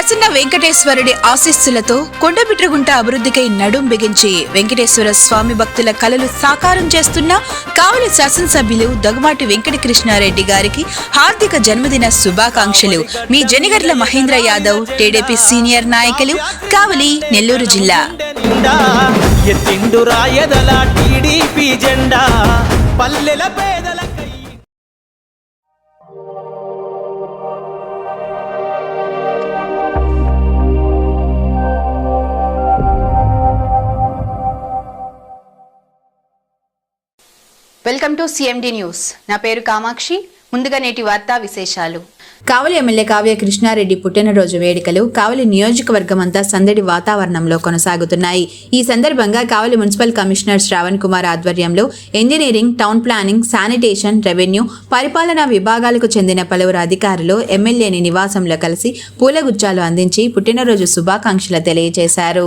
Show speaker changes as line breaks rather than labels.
ప్రసన్న వెంకటేశ్వరుడి ఆశీస్సులతో కొండబిట్రగుంట అభివృద్ధికై నడుం బిగించి వెంకటేశ్వర స్వామి భక్తుల కలలు సాకారం చేస్తున్న కావలి శాసనసభ్యులు దగుమాటి వెంకట కృష్ణారెడ్డి గారికి హార్దిక జన్మదిన శుభాకాంక్షలు. మీ జనిగర్ల మహేంద్ర యాదవ్ టీడీపీ సీనియర్ నాయకులు కావలి నెల్లూరు జిల్లా.
ఎత్తిండు రాయదల టీడీపీ జెండా. పల్లెల పేద
వెల్కమ్ టు సిఎండి న్యూస్ నా పేరు కామాక్షి. ముందుగా నేటి వార్తా విశేషాలు. కావలి ఎమ్మెల్యే కావ్య కృష్ణారెడ్డి పుట్టినరోజు వేడుకలు కావలి నియోజకవర్గం అంతా సందడి వాతావరణంలో కొనసాగుతున్నాయి. ఈ సందర్భంగా కావలి మున్సిపల్ కమిషనర్ శ్రావణ్ కుమార్ ఆధ్వర్యంలో engineering town planning sanitation revenue పరిపాలనా విభాగాలకు చెందిన పలువురు అధికారులు ఎమ్మెల్యేని నివాసంలో కలిసి పూలగుచ్చాలు అందించి పుట్టినరోజు శుభాకాంక్షలు తెలియజేశారు.